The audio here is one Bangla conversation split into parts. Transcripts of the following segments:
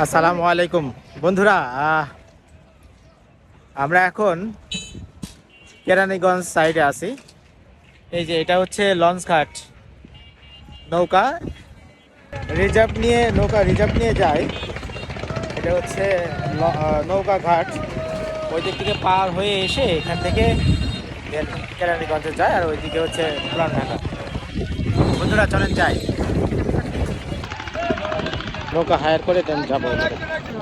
আসসালামু আলাইকুম। বন্ধুরা আমরা এখন কেরানীগঞ্জ সাইডে আছি। এই যে এটা হচ্ছে লঞ্চ ঘাট। নৌকা রিজার্ভ নিয়ে, নৌকা রিজার্ভ নিয়ে যায়। এটা হচ্ছে নৌকা ঘাট। ওই দিক থেকে পার হয়ে এসে এখান থেকে কেরানীগঞ্জে যায়, আর ওইদিকে হচ্ছে ঢাকা। বন্ধুরা, চলেন যাই। নৌকা হায়ার করে দেন যাব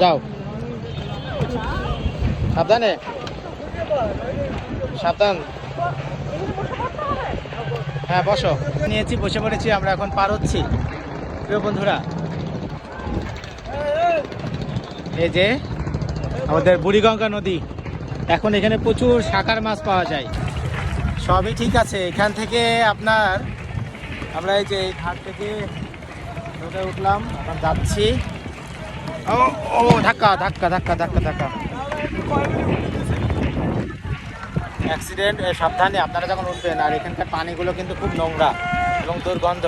যাও। সাবধানে। সাবধান। হ্যাঁ বসো। নিয়েছি, বসে পড়েছি, আমরা এখন পার হচ্ছি। প্রিয় বন্ধুরা, এই যে আমাদের বুড়িগঙ্গা নদী, এখন এখানে প্রচুর শাকার মাছ পাওয়া যায়। সবই ঠিক আছে। এখান থেকে আপনার, আমরা এই যে ঘাট থেকে নৌকায় উঠলাম এখন যাচ্ছি। ও ও ধাক্কা ধাক্কা ধাক্কা ধাক্কা ধাক্কা। অ্যাক্সিডেন্ট সাবধানে আপনারা যখন উঠবেন আর এখানকার পানিগুলো কিন্তু খুব নোংরা এবং দুর্গন্ধ।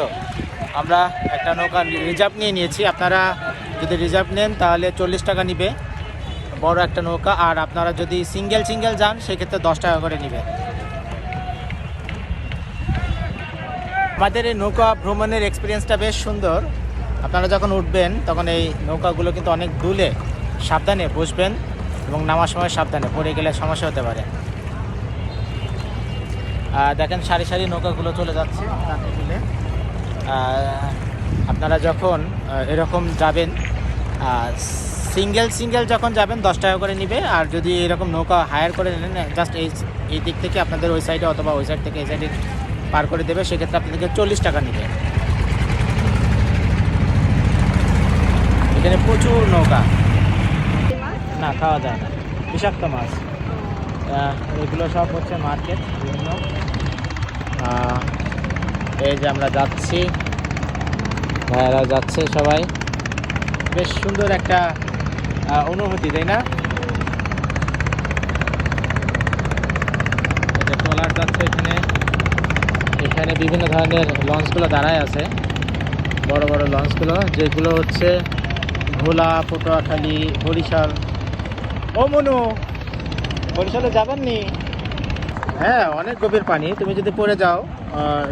আমরা একটা নৌকা রিজার্ভ নিয়ে নিয়েছি। আপনারা যদি রিজার্ভ নেন তাহলে চল্লিশ টাকা নিবে। বড় একটা নৌকা আর আপনারা যদি সিঙ্গেল সিঙ্গেল যান সেক্ষেত্রে দশ টাকা করে নিবে। আমাদের এই নৌকা ভ্রমণের এক্সপিরিয়েন্সটা বেশ সুন্দর। আপনারা যখন উঠবেন, তখন এই নৌকাগুলো কিন্তু অনেক দুলে সাবধানে বসবেন এবং নামার সময় সাবধানে পড়ে গেলে সমস্যা হতে পারে। দেখেন সারি সারি নৌকাগুলো চলে যাচ্ছে আপনারা যখন এরকম যাবেন সিঙ্গেল সিঙ্গেল যখন যাবেন, দশ টাকা করে নিবে। আর যদি এরকম নৌকা হায়ার করে নেন, জাস্ট এই এই দিক থেকে আপনাদের ওই সাইডে অথবা ওই সাইড থেকে এই সাইডে পার করে দেবে, সেক্ষেত্রে আপনাদেরকে চল্লিশ টাকা নিবে। এখানে প্রচুর নৌকা। না, খাওয়া যায় না। বিষাক্ত মাছ। এগুলো সব হচ্ছে মার্কেট, বিভিন্ন। এই যে আমরা যাচ্ছি। ভাইয়ারা যাচ্ছে সবাই। বেশ সুন্দর একটা অনুভূতি, তাই না? ট্রলার যাচ্ছে এখানে। এখানে বিভিন্ন ধরনের লঞ্চগুলো দাঁড়ায় আছে। বড় বড় লঞ্চগুলো, যেগুলো হচ্ছে ভোলা পটুয়াখালী বরিশাল। ও মনু বরিশালে যাবেন নি হ্যাঁ অনেক গভীর পানি। তুমি যদি পড়ে যাও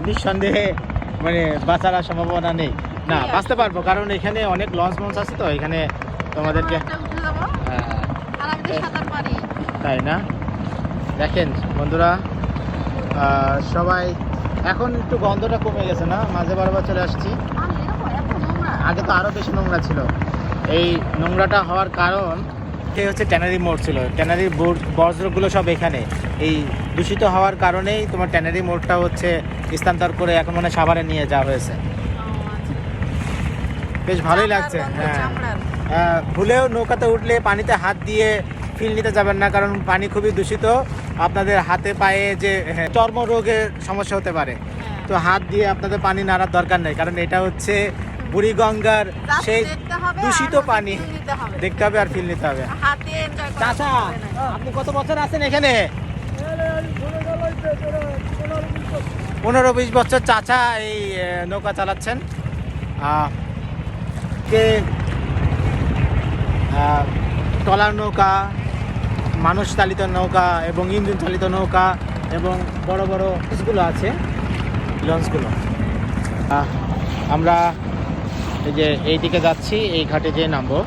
নিঃসন্দেহে মানে বাঁচার সম্ভাবনা নেই। না বাঁচতে পারব কারণ এখানে অনেক লঞ্চ মঞ্চ আছে তো এখানে তোমাদেরকে হ্যাঁ, তাই না? দেখেন বন্ধুরা সবাই এখন একটু গন্ধটা কমে গেছে না? মাঝে বারবার চলে আসছি। আগে তো আরও বেশি নোংরা ছিল। এই নোংরাটা হওয়ার কারণ? এই হচ্ছে ট্যানারি মোড় ছিল। ট্যানারি বজ্রগুলো সব এখানে। এই দূষিত হওয়ার কারণেই তোমার ট্যানারি মোড়টা হচ্ছে স্থানান্তর করে এখন মানে সাভারে নিয়ে যাওয়া হয়েছে। বেশ ভালোই লাগছে হ্যাঁ। আহ, ভুলেও নৌকাতে উঠলে পানিতে হাত দিয়ে ফিল নিতে যাবেন না কারণ পানি খুবই দূষিত। আপনাদের হাতে পায়ে যে হ্যাঁ, চর্মরোগের সমস্যা হতে পারে। তো হাত দিয়ে আপনাদের পানি নাড়ার দরকার নেই কারণ এটা হচ্ছে বুড়িগঙ্গার সেই দূষিত পানি। দেখতে হবে আর ফিল নিতে হবে। চাচা আপনি কত বছর আছেন এখানে? পনেরো বিশ বছর চাচা এই নৌকা চালাচ্ছেন। কে আহ, ট্রলার নৌকা মানুষ চালিত নৌকা এবং ইঞ্জিন চালিত নৌকা এবং বড় বড় লঞ্চগুলো আছে। লঞ্চগুলো। আমরা এই যে এই দিকে যাচ্ছি এই ঘাটে যেয়ে নামবো।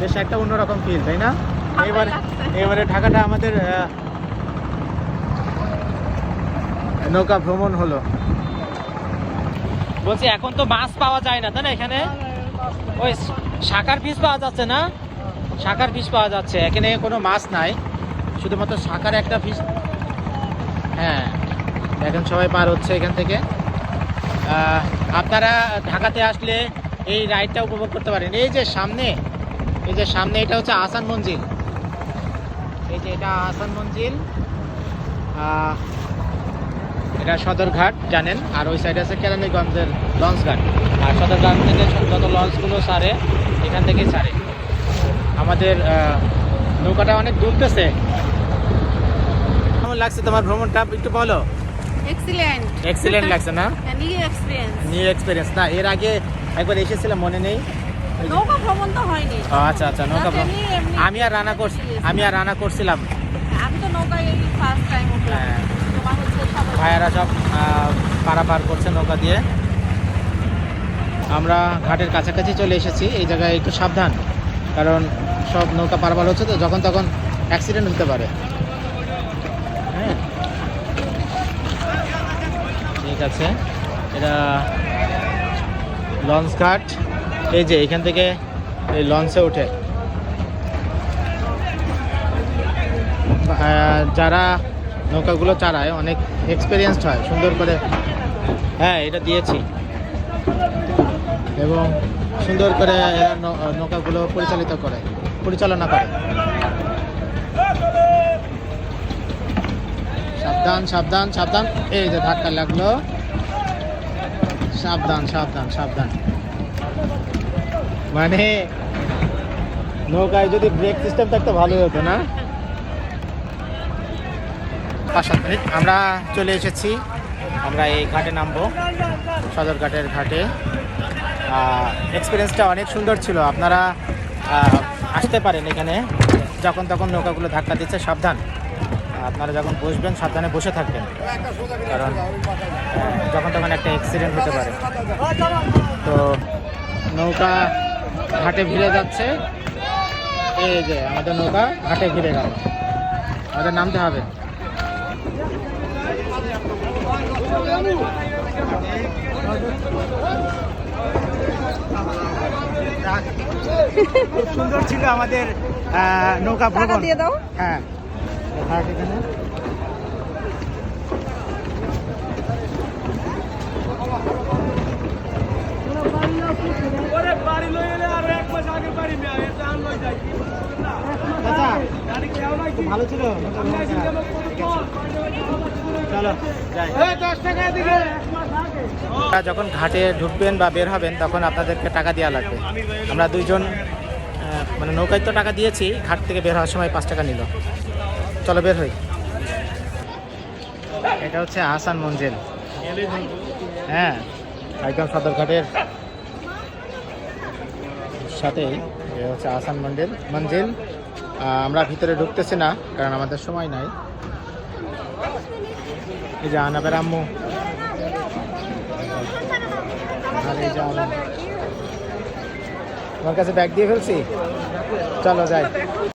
বেশ একটা অন্যরকম ফিল তাই না? এবারে এবারে ঢাকাটা আমাদের নৌকা ভ্রমণ হলো। বলছি এখন তো মাছ পাওয়া যায় না তাই না এখানে? ওই শাকার পিস পাওয়া যাচ্ছে না? শাকার পিস পাওয়া যাচ্ছে এখানে কোনো মাছ নাই। শুধুমাত্র শাকার একটা পিস হ্যাঁ এখন সবাই পার হচ্ছে এখান থেকে। আপনারা ঢাকাতে আসলে এই রাইডটা উপভোগ করতে পারেন। এই যে সামনে, এই যে সামনে, এটা হচ্ছে আসান মঞ্জিল। এই যে এটা আসান মঞ্জিল। এটা সদরঘাট, জানেন। আর ওই সাইডে আছে কেরানীগঞ্জের লঞ্চ ঘাট। আর সদরঘাট থেকে যত লঞ্চগুলো ছাড়ে এখান থেকেই ছাড়ে আমাদের নৌকাটা অনেক দুলতেছে। কেমন লাগছে তোমার ভ্রমণটা? একটু বলো। এক্সিলেন্ট এক্সিলেন্ট লাগছে না? নিউ এক্সপিরিয়েন্স নিউ এক্সপিরিয়েন্স না এর আগে একবার এসেছিলাম মনে নেই। নৌকা ভ্রমণ তো হয়নি। আচ্ছা আচ্ছা নৌকা ভ্রমণ। আমি আর রান্না করছি আমি আর রান্না করছিলাম। আমি তো নৌকায় এই ফার্স্ট টাইম উঠলাম। হ্যাঁ। ভাইয়ারা সব পারাপার করছে নৌকা দিয়ে। আমরা ঘাটের কাছাকাছি চলে এসেছি। এই জায়গায় একটু সাবধান। কারণ সব নৌকা পারাপার হচ্ছে তো যখন তখন অ্যাক্সিডেন্ট হতে পারে। আছে। এটা লঞ্চ ঘাট এই যে, এখান থেকে এই লঞ্চে ওঠে। যারা নৌকাগুলো চালায়, অনেক এক্সপিরিয়েন্সড হয়, সুন্দর করে হ্যাঁ এটা দিয়েছি। এবং সুন্দর করে এরা নৌকাগুলো পরিচালিত করে, পরিচালনা করে। সাবধান সাবধান সাবধান। এই যে ধাক্কা লাগল। সাবধান সাবধান সাবধান। মানে নৌকায় যদি ব্রেক সিস্টেম থাকতে ভালোই হতো, না? আমরা চলে এসেছি। আমরা এই ঘাটে নামবো সদরঘাটের ঘাটে। এক্সপিরিয়েন্সটা অনেক সুন্দর ছিল। আপনারা আসতে পারেন এখানে। যখন তখন নৌকাগুলো ধাক্কা দিচ্ছে, সাবধান। আপনারা যখন বসবেন সাবধানে বসে থাকবেন। কারণ যখন তখন একটা অ্যাক্সিডেন্ট হতে পারে। তো নৌকা ঘাটে ভিড়ে যাচ্ছে। এই যে আমাদের নৌকা ঘাটে ভিড়ে গেল। আমাদের নামতে হবে। খুব সুন্দর ছিল আমাদের নৌকা ভ্রমণ। হ্যাঁ। এখানে। ভালো ছিল? যখন ঘাটে ঢুকবেন বা বের হবেন তখন আপনাদেরকে টাকা দেওয়া লাগবে। আমরা দুইজন মানে নৌকায় তো টাকা দিয়েছি ঘাট থেকে বের হওয়ার সময় পাঁচ টাকা নিল। চলো বের হই। এটা হচ্ছে আহসান মঞ্জিল। হ্যাঁ একদম সদরঘাটের সাথেই এ হচ্ছে আহসান মন্দির মঞ্জিল আমরা ভিতরে ঢুকতেছি না, কারণ আমাদের সময় নাই। এই যে আনাবের আম্মু। তোমার কাছে ব্যাগ দিয়ে ফেলছি? চলো যাই।